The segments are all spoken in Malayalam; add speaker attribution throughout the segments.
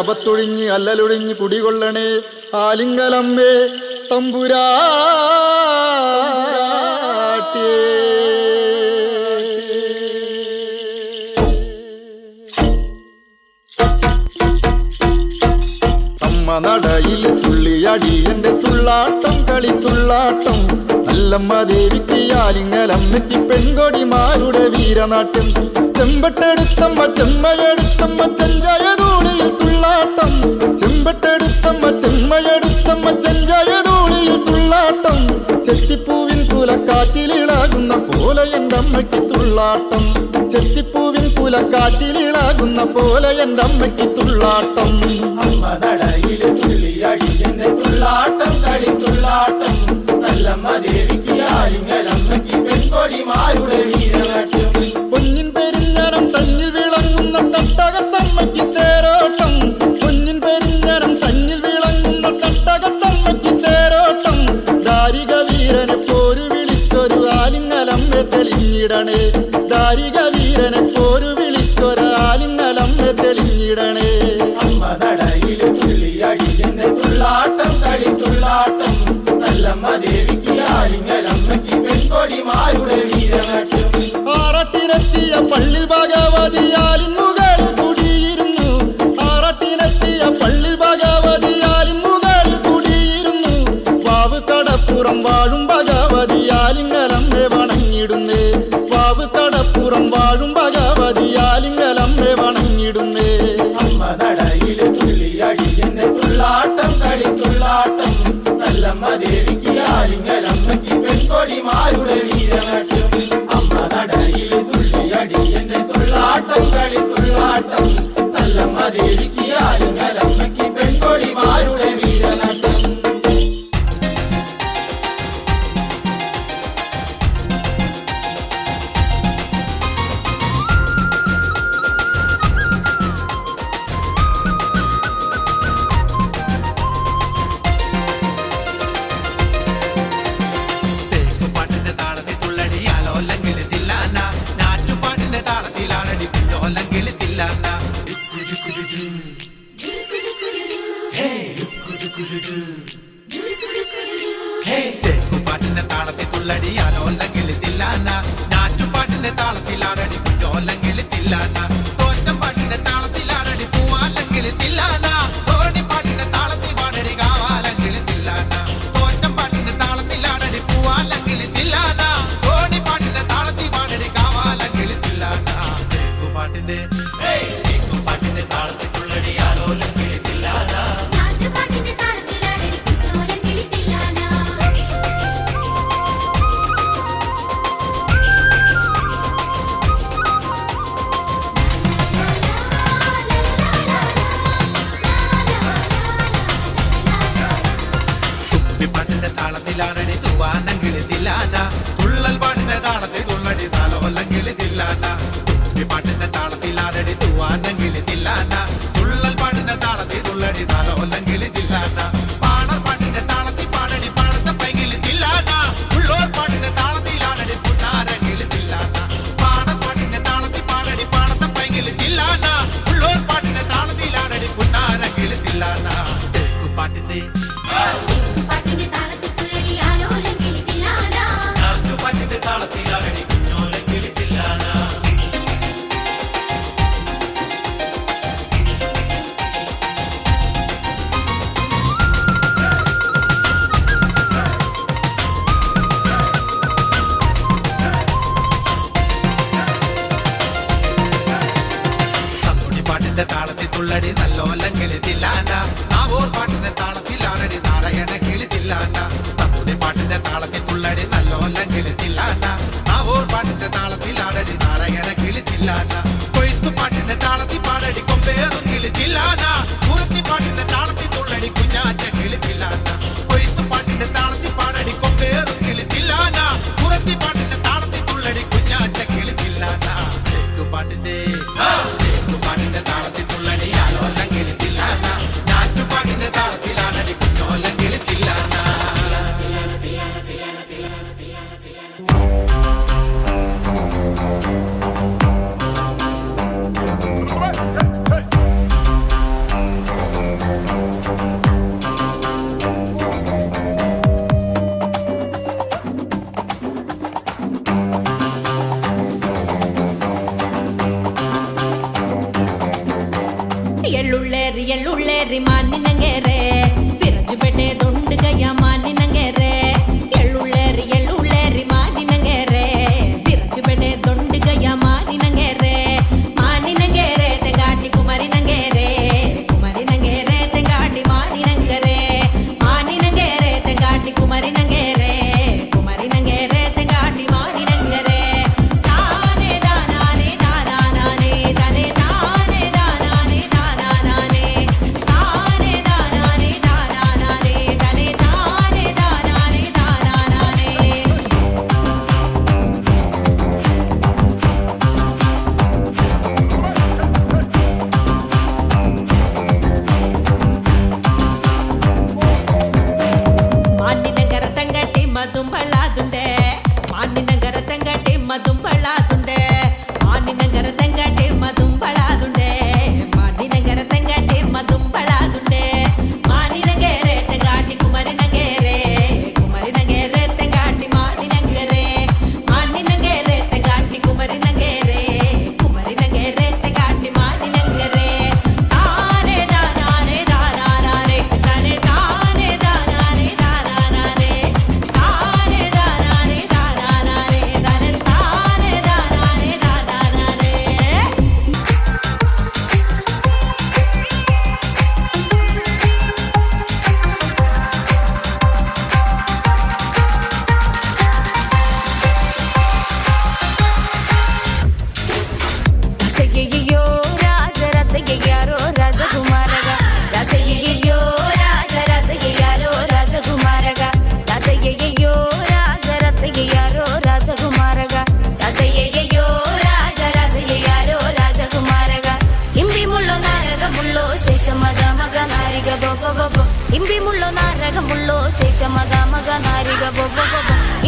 Speaker 1: ആപത്തൊഴിഞ്ഞ് അല്ലലൊഴിഞ്ഞ് കുടികൊള്ളണേ. ആലിംഗലമ്മേ തമ്പുരാ അമ്മ നടയിൽ തുള്ളിയടി എന്റെ തുള്ളാട്ടം നല്ലമ്മ ദേവിക്ക് ആലിങ്ങലമ്മയ്ക്ക് പെൺകൊടിമാരുടെ വീരനാട്യം. ചെമ്പട്ടെടുത്തമ്മ ചെമ്മയെടുത്തമ്മ ചെഞ്ചായതൂളിയിൽ തുള്ളാട്ടം. ചെമ്പട്ടെടുത്തമ്മ ചെമ്മയെടുത്തമ്മ ചെഞ്ചായതൂളിയിൽ തുള്ളാട്ടം. ചെത്തിപ്പൂവിൻ കുലക്കാറ്റിലിളകുന്ന പോലെ എന്റെ അമ്മയ്ക്ക് തുള്ളാട്ടം. ചെത്തിപ്പൂവിൻ കുലക്കാറ്റിലിളകുന്ന പോലെ എന്റെ അമ്മയ്ക്ക് തുള്ളാട്ടം.
Speaker 2: തുള്ളാട്ടം കളി தானே തുള്ളാട്ടം കളിത്തുള്ളാട്ടം നല്ലമ്മ ദേവിക്ക് ആലിങ്ങലമ്മയ്ക്ക്
Speaker 3: തുമ്പിപ്പാട്ടിന്റെ താളത്തിലാണടി തൂവാനെങ്കിൽ തില്ലാന. തുള്ളൽ പാട്ടിന്റെ താളത്തിൽ തുള്ളടി താലോല്ലെങ്കിൽ തില്ലാന. പാട്ടിന്റെ താളത്തിലാണടി തൂവാനെങ്കിൽ തില്ലാന. തുള്ളൽ പാട്ടിന്റെ താളത്തിൽ തുള്ളടി തില്ലാന. പാട്ടിന്റെ താളത്തിൽ
Speaker 4: തുള്ളടി
Speaker 3: നല്ലോലം കിളിത്തില്ലാന നാവോർ പാട്ടിന്റെ താളത്തിലാണടി നാരായണ കിളിത്തില്ലാന സത്തുണി പാട്ടിന്റെ താളത്തിൽ തുള്ളടി നല്ലോലം കിളിത്തില്ലാന നാവോർ പാട്ടിന്റെ താളത്തിലാണടി നാരായണ കിളിത്തില്ലാന കൊയ്ത്തു പാട്ടിന്റെ താളത്തിൽ പാടടി കൊമ്പേറും കിളിത്തില്ലാന കുറുത്തി പാട്ടിന്റെ താളത്തിൽ തുള്ളടി കുഞ്ഞാറ്റ കിളിത്തില്ലാന കൊയ്ത്തു പാട്ടിന്റെ താളത്തിൽ പാടടി കൊമ്പേറും കിളിത്തില്ലാന കുറത്തി പാട്ടിന്റെ താളത്തിൽ തുള്ളടി കുഞ്ഞാറ്റ കിളിത്തില്ലാന പാട്ടിന്റെ പാട്ടിന്റെ
Speaker 5: எல்லுள்ளேறி மாநினங்கேரே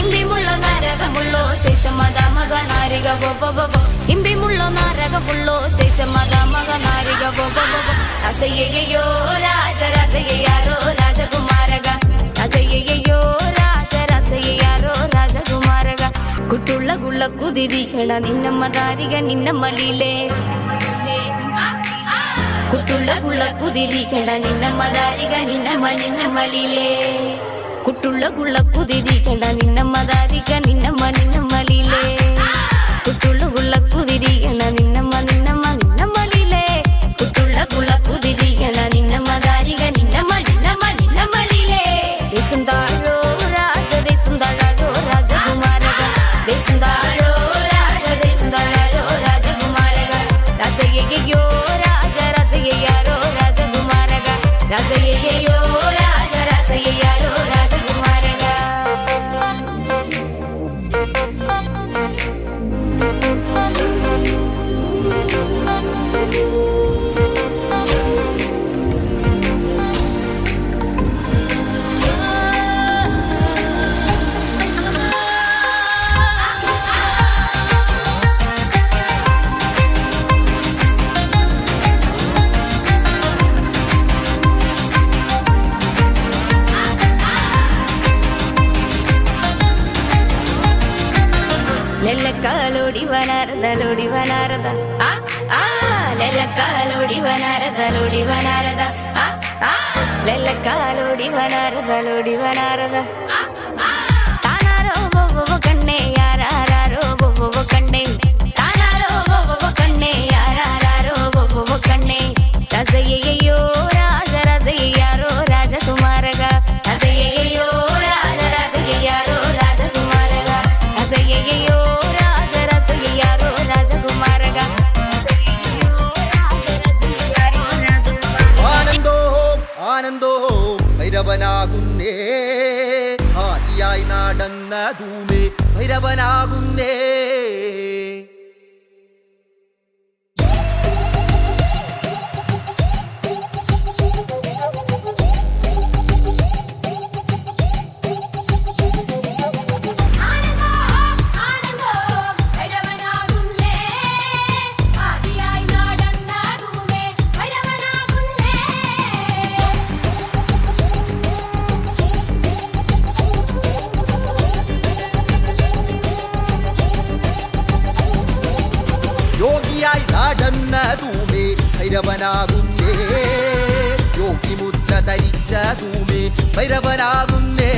Speaker 5: ఇంబిముళ్ళ నారగముళ్ళో శేషమద మగ నారిగ బొబ్బొబ్బ ఇంబిముళ్ళ నారగముళ్ళో శేషమద మగ నారిగ బొబ్బొబ్బ అసయ్యయ్యో రాజ రాజయ్యారో రాజకుమారగా అసయ్యయ్యో రాజ రాజయ్యారో రాజకుమారగా గుట్టుళ్ళ గుళ్ళ కుదిరిగడ నిన్నమ్మ దారిగ నిన్నమ్మ లీలే కుట్టుళ్ళ గుళ్ళ కుదిరిగడ నిన్నమ్మ దారిగ నిన్నమ్మ నిన్నమ్మ లీలే కుట్టుళ్ళ గుళ్ళ కుదిది తొడ నిన్న మదారిక நெல்லக்காலோடி வனாரதலோடி வனாரதா ஆ ஆ நெல்லக்காலோடி வனாரதலோடி வனாரதா ஆ ஆ நெல்லக்காலோடி வனாரதலோடி வனாரதா தானாரோ ஒவ்வொவ்வொ கண்ணே யாராரோ ஒவ்வொவ்வொ கண்ணே. தானாரோ ஒவ்வொவ்வொ கண்ணே யாராரோ ஒவ்வொவ்வொ கண்ணே.
Speaker 6: தசையையோ തൂമേ ഭൈരവനാകുന്നേ. യോഗിമുദ്ര ധരിച്ചതൂമേ ഭൈരവനാകുന്നേ.